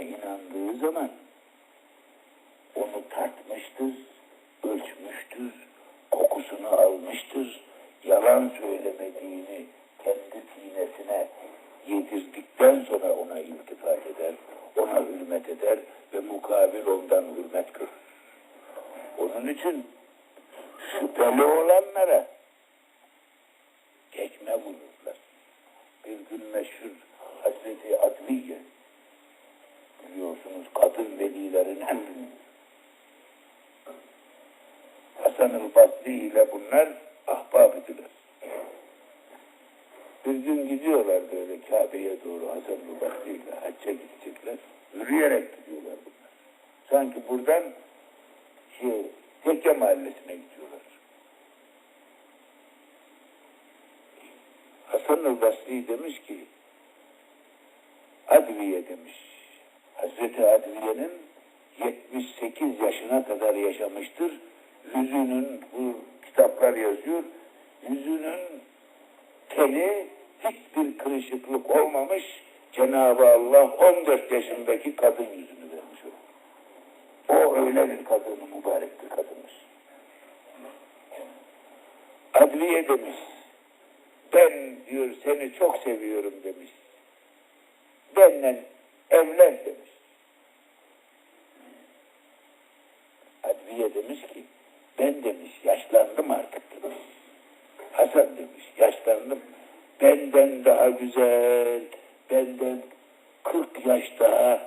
olduğuna inandığı zaman onu tartmıştır, ölçmüştür, kokusunu almıştır, yalan söylemediğini kendi sinesine yedirdikten sonra ona iltifat eder, ona hürmet eder ve mukabil ondan hürmet görür. Onun için şüpheli olanlara tekme vururlar. Bir gün meşhur Hazreti Adviye biliyorsunuz kadın velilerin büyüğü. Hasan-ı Basri ile bunlar ahbab idiler. Bir gün gidiyorlar böyle Kabe'ye doğru Hasan-ı Basri ile hacca gidecekler. Yürüyerek gidiyorlar bunlar. Sanki buradan şey, Tekke mahallesine gidiyorlar. Hasan-ı Basri demiş ki Adviye demiş. Hazreti Adviye'nin 78 yaşına kadar yaşamıştır. Yüzünün, bu kitaplar yazıyor, yüzünün teli hiçbir kırışıklık olmamış. Cenab-ı Allah 14 yaşındaki kadın yüzünü vermiş ona. O öyle bir kadını, mübarek bir kadınmış. Adliye demiş. Ben diyor seni çok seviyorum demiş. Benle evlen demiş. Adliye demiş ki ben demiş yaşlandım artık demiş. Hasan demiş yaşlandım. Benden daha güzel, benden 40 yaş daha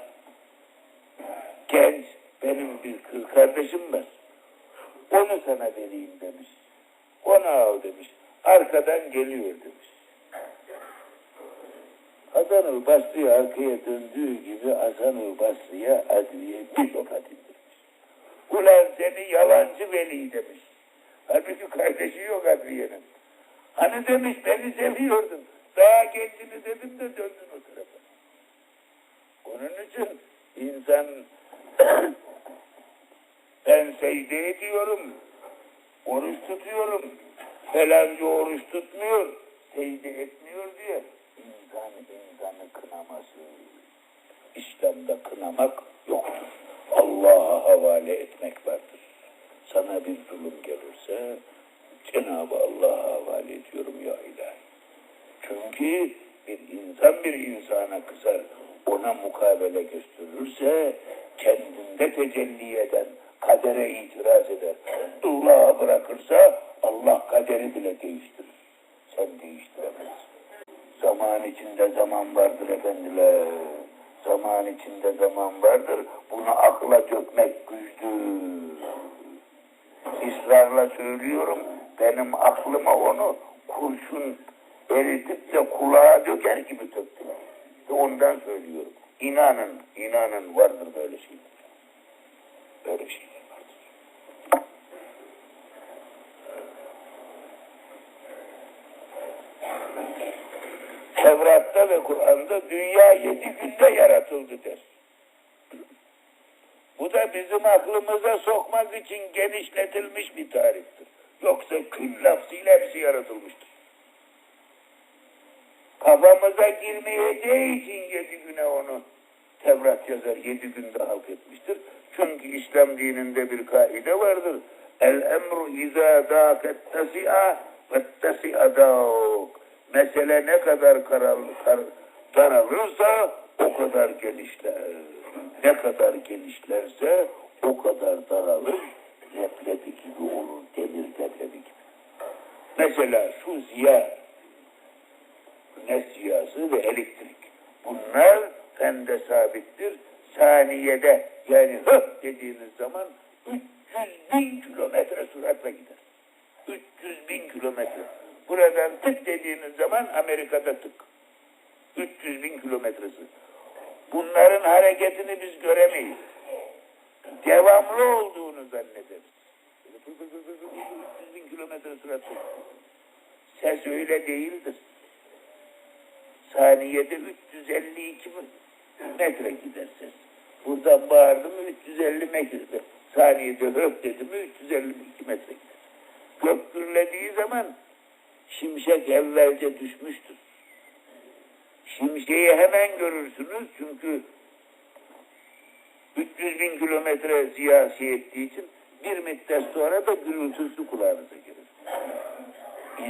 genç benim bir kız kardeşim var. Onu sana vereyim demiş. Onu al demiş. Arkadan geliyor demiş. Hasan-ı Basri arkaya döndüğü gibi Hasan-ı Basri'ye adliye bir tokat indirmiş. Ulan seni yalancı veli demiş. Halbuki kardeşi yok adliyenin. Hani demiş beni seviyordun. Daha gençini dedim de döndün o tarafa. Onun için insan ben secde ediyorum, oruç tutuyorum, falanca oruç tutmuyor, secde etmiyor diye insan insanı kınaması. İslam'da kınamak yoktur. Allah'a havale etmek vardır. Sana bir zulüm gelirse Cenab-ı Allah'a havale ediyorum ya ilahi. Çünkü bir insan bir insana kızar, ona mukabele gösterirse kendinde tecelli eden, kadere itiraz eder. Allah'a bırakırsa Allah kaderi bile değiştirir. Sen değiştiremezsin. Zaman içinde zaman vardır efendiler. Zaman içinde zaman vardır. Bunu akla dökmek güçtür. İsrarla söylüyorum. Benim aklıma onu kurşun eritip kulağa döker gibi döktüler. Ondan söylüyorum. İnanın, inanın vardır böyle şeyler. Böyle vardır. Tevrat'ta ve Kur'an'da dünya yedi günde yaratıldı der. Bu da bizim aklımıza sokmak için genişletilmiş bir tariftir. Yoksa kül lafzıyla hepsi yaratılmıştır. Kafamıza girmeyeceği için yedi güne onu Tevrat yazar, yedi günde halk etmiştir. Çünkü İslam dininde bir kaide vardır. El emru izâ dâket tesi'a ve tesi'a dâk. Mesele ne kadar kararlı, kar, daralırsa o kadar genişler. Ne kadar genişlerse o kadar daralır. Leblebi gibi olur, demir leblebi gibi. Mesela şu ziya, güneş ziyası ve elektrik. Bunlar fende sabittir. Saniyede yani hıh dediğiniz zaman 300 bin kilometre süratle gider. 300 bin kilometre. Buradan tık dediğiniz zaman Amerika'da tık. 300 bin kilometresi. Bunların hareketini biz göremeyiz. Devamlı olduğunu zannederiz. 300 bin kilometre süratle. Ses öyle değildir. Saniyede 352 metre gider ses. Buradan bağırdı mı 350 metre. Saniyede höp dedi mi 352 metre. Gök gürlediği zaman şimşek evvelce düşmüştür. Şimşeği hemen görürsünüz çünkü 300 bin kilometre siyasi ettiği için bir müddet sonra da gürültüsü kulağınıza gelir.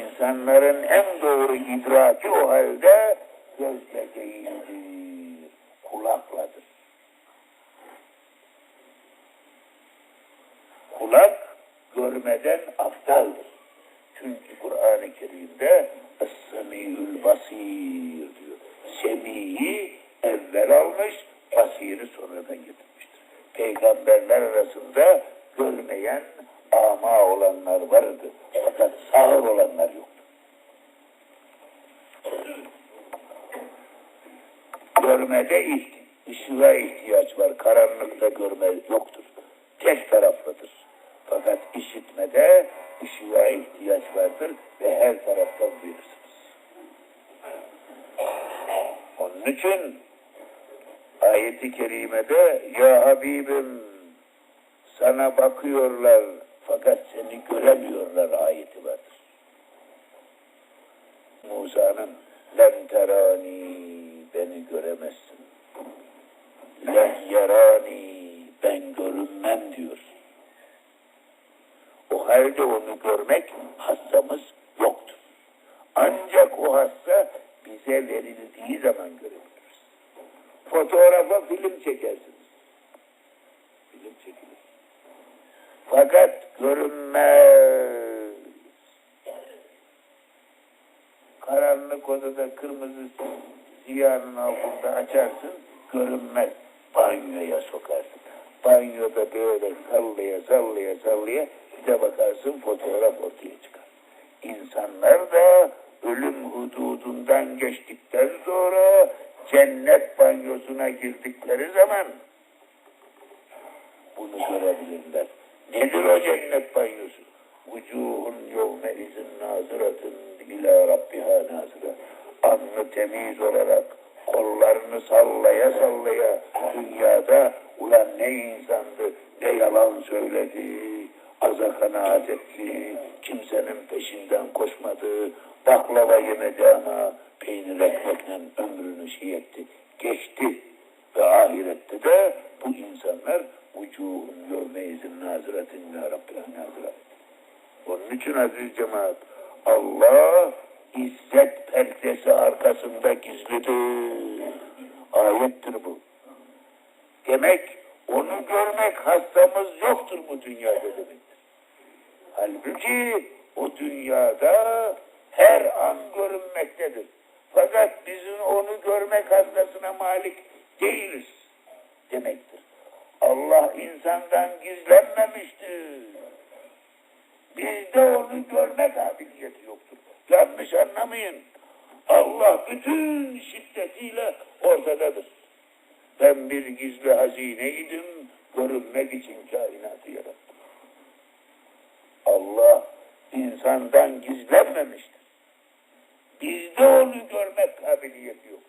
İnsanların en doğru idraki o halde gözle değildir, kulakladır. Kulak görmeden aftaldır. Çünkü Kur'an-ı Kerim'de Es-Semî'ül Basîr diyor. Semi'yi evvel almış, basiri sonradan getirmiştir. Peygamberler arasında görmeyen ama olanlar vardı. Fakat sağır olanlar yoktu. Görmede ışığa ihtiyaç var. Karanlıkta görme yoktur. Tek taraflıdır. Fakat işitmede ışığa ihtiyaç vardır ve her taraftan duyursunuz. Onun için ayeti kerimede ya Habibim sana bakıyorlar fakat seni göremiyorlar ayeti vardır. Musa'nın len terani beni göremezsin. Len yerani ben görünmem diyor. O halde onu görmek hassamız yoktur. Ancak o hassa bize verildiği zaman görebiliriz. Fotoğrafa film çekersiniz. Film çekilir. Fakat görünmez. Karanlık odada kırmızı ziyanın altında açarsın, görünmez. Banyoya sokarsın. Banyoda böyle sallaya sallaya sallaya bir bakarsın fotoğraf ortaya çıkar. İnsanlar da ölüm hududundan geçtikten sonra cennet banyosuna girdikleri zaman bunu görebilirler. Nedir o cennet banyosu? Vücuhun yevme izin nazıratın ila Rabbiha nazıra. Anlı temiz olarak kollarını sallaya sallaya dünyada ulan ne insandı, ne yalan söyledi, aza kanaat etti, kimsenin peşinden koşmadı, baklava yemedi ama peynir ekmekle ömrünü şey etti, geçti. Ve ahirette de bu insanlar vücuhun yevmeyizin naziretin ya Rabbil naziret. Onun için aziz cemaat Allah izzet perdesi arkasında gizlidir. Ayettir bu. Demek onu görmek hastamız yoktur bu dünyada demektir. Halbuki o dünyada her an görünmektedir. Fakat bizim onu görmek hastasına malik değiliz demektir. Allah insandan gizlenmemiştir. Bizde onu görme kabiliyeti yoktur. Yanlış anlamayın. Allah bütün şiddetiyle ortadadır. Ben bir gizli hazineydim, görünmek için kainatı yarattım. Allah insandan gizlenmemiştir. Bizde onu görmek kabiliyeti yok.